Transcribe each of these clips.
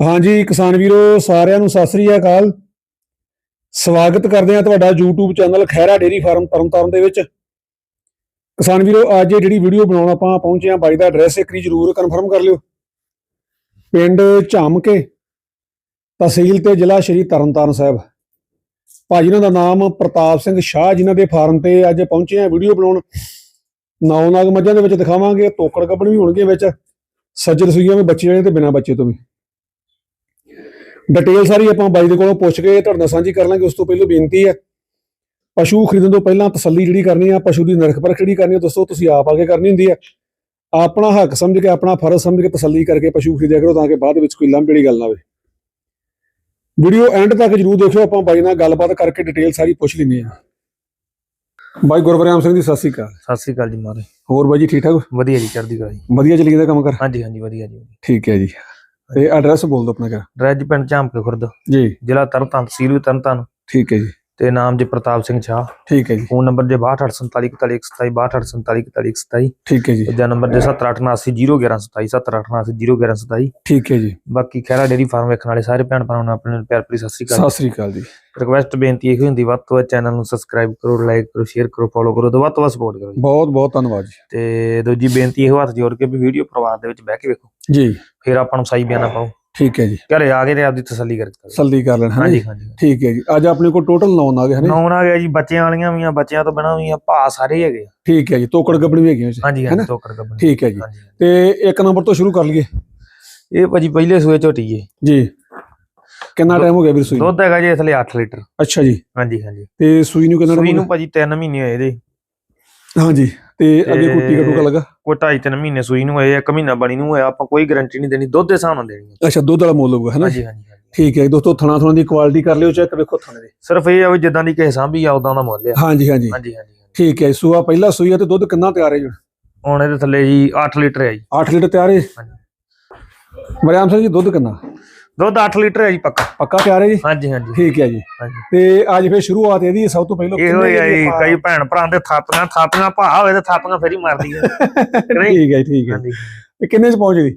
ਹਾਂਜੀ, ਕਿਸਾਨ ਵੀਰੋ, ਸਾਰਿਆਂ ਨੂੰ ਸਤਿ ਸ੍ਰੀ ਅਕਾਲ। ਸਵਾਗਤ ਕਰਦੇ ਹਾਂ ਤੁਹਾਡਾ YouTube channel Khaira dairy farm Tarn Taran ਦੇ ਵਿੱਚ। ਕਿਸਾਨ ਵੀਰੋ, ਅੱਜ ਇਹ ਜਿਹੜੀ ਵੀਡੀਓ ਬਣਾਉਣ ਆਪਾਂ ਪਹੁੰਚੇ ਹਾਂ ਬਾਈ ਦਾ ਐਡਰੈਸ, ਇੱਕ ਵਾਰੀ ਜ਼ਰੂਰ ਕਨਫਰਮ ਕਰ ਲਿਓ। ਪਿੰਡ ਝਾਮਕੇ, ਤਹਿਸੀਲ ਤੇ ਜ਼ਿਲ੍ਹਾ ਸ਼੍ਰੀ ਤਰਨਤਾਰਨ ਸਾਹਿਬ। ਭਾਜੀ ਇਹਨਾਂ ਦਾ ਨਾਮ ਪ੍ਰਤਾਪ ਸਿੰਘ ਸ਼ਾਹ ਜਿਨ੍ਹਾਂ ਦੇ ਫਾਰਮ ਤੇ ਅੱਜ ਪਹੁੰਚੇ ਆ ਵੀਡੀਓ ਬਣਾਉਣ। ਨੌ ਨਾਗ ਮੱਝਾਂ ਦੇ ਵਿੱਚ ਦਿਖਾਵਾਂਗੇ, ਤੋਕੜ ਕੱਪੜ ਵੀ ਹੋਣਗੇ ਵਿੱਚ। ਸੱਜਰ ਸੂਈਆਂ ਵੀ ਬੱਚੇ ਜਿਹੜੇ ਤੇ ਬਿਨਾਂ ਬੱਚੇ ਤੋਂ ਵੀ। ਡਿਟੇਲ ਸਾਰੀ ਆਪਾਂ ਬਾਈ ਦੇ ਕੋਲੋਂ ਪੁੱਛ ਕੇ ਤੁਹਾਡੇ ਨਾਲ ਸਾਂਝੀ ਕਰ ਲਾਂਗੇ ਉਸ ਤੋਂ ਪਹਿਲਾਂ ਬੇਨਤੀ ਹੈ ਪਸ਼ੂ ਖਰੀਦਣ ਤੋਂ ਪਹਿਲਾਂ ਤਸੱਲੀ ਜਿਹੜੀ ਕਰਨੀ ਆ ਪਸ਼ੂ ਦੀ ਨਰਖ ਪਰਖ ਜਿਹੜੀ ਕਰਨੀ ਆ ਦੋਸਤੋ ਤੁਸੀਂ ਆਪ ਆ ਕੇ ਕਰਨੀ ਹੁੰਦੀ ਹੈ ਆਪਣਾ ਹੱਕ ਸਮਝ ਕੇ ਆਪਣਾ ਫਰਜ਼ ਸਮਝ ਕੇ ਤਸੱਲੀ ਕਰਕੇ ਪਸ਼ੂ ਖਰੀਦਿਆ ਕਰੋ ਤਾਂ ਕਿ ਬਾਅਦ ਵਿੱਚ ਕੋਈ ਲੰਬੀ ਜਿਹੜੀ ਗੱਲ ਨਾ ਹੋਵੇ। ਵੀਡੀਓ ਐਂਡ ਤੱਕ ਜਰੂਰ ਦੇਖਿਓ ਆਪਾਂ ਬਾਈ ਨਾਲ ਗੱਲਬਾਤ ਕਰਕੇ ਡਿਟੇਲ ਸਾਰੀ ਪੁੱਛ ਲੈਂਦੇ ਆ ਬਾਈ ਗੁਰਵਰਿਆਮ ਸਿੰਘ ਜੀ ਸਤਿ ਸ਼੍ਰੀ ਅਕਾਲ। ਸਤਿ ਸ੍ਰੀ ਅਕਾਲ ਜੀ ਮਾਰੇ ਹੋਰ ਬਾਈ ਜੀ ਠੀਕ ਠਾਕ ਵਧੀਆ ਜੀ ਚੜ੍ਹਦੀ ਕਲਾ ਜੀ। ਵਧੀਆ ਚੱਲੀ ਜਾਂਦਾ ਕੰਮ ਕਰ? ਹਾਂਜੀ ਹਾਂਜੀ ਵਧੀਆ ਜੀ। ਠੀਕ ਹੈ ਜੀ। ਤੇ ਐਡਰੈਸ ਬੋਲ ਦਿਓ ਆਪਣਾ ਕਰ ਡਰੈਜ ਪਿੰਡ ਝਾਮਕੇ ਖੁਰਦ। ਜੀ। ਜ਼ਿਲ੍ਹਾ ਤਰਨਤਾਰਨ ਤਹਿਸੀਲ ਵੀ ਤਰਨਤਾਰਨ। ਠੀਕ ਹੈ ਜੀ। ਤੇ ਨਾਮ ਜੀ ਪ੍ਰਤਾਪ ਸਿੰਘ ਸ਼ਾਹ ਠੀਕ ਹੈ ਜੀ। ਫੋਨ ਨੰਬਰ ਜੇ 62844127 62844127 ਠੀਕ ਹੈ ਜੀ। ਦੂਜਾ ਨੰਬਰ ਜੇ 7878011127 7878011127 ਠੀਕ ਹੈ ਜੀ। ਬਾਕੀ ਖੈਰਾ ਡੇਰੀ ਫਾਰਮ ਵੇਖਣ ਵਾਲੇ ਸਾਰੇ ਭੈਣ ਭਰਾਵਾਂ ਨੂੰ ਆਪਣੇ ਪਿਆਰ ਭਰੀ ਸਤਿ ਸ੍ਰੀ ਅਕਾਲ। ਸਤਿ ਸ੍ਰੀ ਅਕਾਲ ਜੀ। ਰਿਕਵੈਸਟ ਬੇਨਤੀ ਇਹ ਹੁੰਦੀ ਵੱਧ ਤੋਂ ਵੱਧ ਚੈਨਲ ਨੂੰ ਸਬਸਕ੍ਰਾਈਬ ਕਰੋ ਲਾਈਕ ਕਰੋ ਸ਼ੇਅਰ ਕਰੋ ਫੋਲੋ ਕਰੋ ਤੇ ਵੱਧ ਤੋਂ ਵੱਧ ਸਪੋਰਟ ਕਰੋ। ਬਹੁਤ ਬਹੁਤ ਧੰਨਵਾਦ ਜੀ। ਤੇ ਦੂਜੀ ਬੇਨਤੀ ਇਹ ਹੱਥ ਜੋੜ ਕੇ ਵੀ ਵੀਡੀਓ ਪਰਿਵਾਰ ਦੇ ਵਿੱਚ ਬਹਿ ਕੇ ਵੇਖੋ। ਜੀ। ਫਿਰ ਆਪਾਂ ਨੂੰ ਸਹੀ ਬਿਆਨਾ ਪਾਓ। ਠੀਕ ਹੈ ਜੀ। ਘਰੇ ਆ ਕੇ ਤੇ ਆਪਦੀ ਤਸੱਲੀ ਕਰੋ। ਸਲਦੀ ਕਰ ਲੈਣ ਹਾਂਜੀ ਹਾਂਜੀ ਠੀਕ ਹੈ ਜੀ। ਅੱਜ ਆਪਣੇ ਕੋਲ ਟੋਟਲ 9 ਨਾਗ ਹਨ ਨੌਨ ਆ ਗਿਆ ਜੀ ਬੱਚਿਆਂ ਵਾਲੀਆਂ ਵੀ ਆ ਬੱਚਿਆਂ ਤੋਂ ਬਿਨਾਂ ਵੀ ਆ ਭਾ ਸਾਰੇ ਹੈਗੇ ਆ। ਠੀਕ ਹੈ ਜੀ ਤੋਕੜ ਗੱਬਣੀ ਵੀ ਹੈਗੀ ਹਾਂਜੀ? ਹਾਂਜੀ ਟੋਕਰ ਗੱਬਣ। ਠੀਕ ਹੈ ਜੀ। ਤੇ ਇੱਕ ਨੰਬਰ ਤੋਂ ਸ਼ੁਰੂ ਕਰ ਲਈਏ। ਇਹ ਭਾਜੀ ਪਹਿਲੇ ਸੂਏ ਝੋਟੀ ਜੀ ਜੀ। ਕਿੰਨਾ ਟਾਈਮ ਹੋ ਗਿਆ ਵੀਰ ਸੂਈ? ਦੁੱਧ ਹੈਗਾ ਜੀ ਥਲੇ 8 ਲੀਟਰ। ਅੱਛਾ ਜੀ। ਹਾਂਜੀ ਹਾਂਜੀ। ਤੇ ਸੂਈ ਨੂੰ ਕਿੰਨਾ ਸੂਈ ਨੂੰ ਭਾਜੀ 3 ਮਹੀਨੇ ਹੋਏ ਇਹਦੇ। ਹਾਂਜੀ। ਤੇ ਅੱਗੇ ਕੋਈ ਟੀਕਾ ਟੂਕਾ ਲੱਗਾ? ਕੋਈ 2.5 3 ਮਹੀਨੇ ਸੂਈ ਨੂੰ ਹੋਏ ਇੱਕ ਮਹੀਨਾ ਬਣੀ ਨੂੰ ਹੋਇਆ ਆਪਾਂ ਕੋਈ ਗਾਰੰਟੀ ਨਹੀਂ ਦੇਣੀ ਦੁੱਧ ਦੇ ਹਿਸਾਬ ਨਾਲ ਦੇਣੀ ਹੈ ਅੱਛਾ ਦੁੱਧ ਵਾਲਾ ਮੁੱਲ ਹੋਊਗਾ ਹੈਨਾ? ਹਾਂਜੀ ਹਾਂਜੀ। ਠੀਕ ਹੈ ਦੋਸਤੋ ਥਣਾ ਥਣਾ ਦੀ ਕੁਆਲਿਟੀ ਕਰ ਲਿਓ ਚੈੱਕ ਵੇਖੋ ਥਣੇ ਦੇ। ਸਿਰਫ ਇਹ ਆ ਵੀ ਜਿੱਦਾਂ ਦੀ ਕਿਸੇ ਸਾਂਭੀ ਆ ਉਦਾਂ ਦਾ ਮੁੱਲ ਆ। ਹਾਂਜੀ ਹਾਂਜੀ। ਹਾਂਜੀ ਹਾਂਜੀ ਠੀਕ ਹੈ ਸੂਆ ਪਹਿਲਾ ਸੂਈ ਹੈ ਤੇ ਦੁੱਧ ਕਿੰਨਾ ਤਿਆਰ ਹੈ ਜੀ? ਹੁਣ ਇਹਦੇ ਥੱਲੇ ਜੀ 8 ਲੀਟਰ ਹੈ ਜੀ। 8 ਲੀਟਰ ਤਿਆਰ ਹੈ? ਮਰਿਆਮ ਸਿੰਘ ਜੀ ਦੁੱਧ ਕਿੰਨਾ? ਦੁੱਧ 8 ਲੀਟਰ ਹੈ ਜੀ ਪੱਕਾ। ਪੱਕਾ ਤਿਆਰ ਹੈ ਜੀ? ਹਾਂਜੀ ਹਾਂਜੀ। ਠੀਕ ਹੈ ਜੀ। ਤੇ ਅੱਜ ਫੇਰ ਸ਼ੁਰੂਆਤ ਇਹਦੀ ਸਭ ਤੋਂ ਪਹਿਲਾਂ ਇਹੋ ਹੀ ਆ ਕਿੰਨੇ ਜੀ ਦੀ ਆਪਾਂ- ਕਈ ਭੈਣ ਭਰਾ ਦੇ ਥਾਪੀਆਂ ਥਾਪੀਆਂ ਭਾ ਹੋਵੇ ਤੇ ਥਾਪੀਆਂ ਫੇਰ ਹੀ ਮਾਰਦੀਆਂ ਨਹੀਂ? ਠੀਕ ਹੈ ਠੀਕ ਹੈ। ਤੇ ਕਿੰਨੇ ਚ ਪਹੁੰਚ ਗਈ?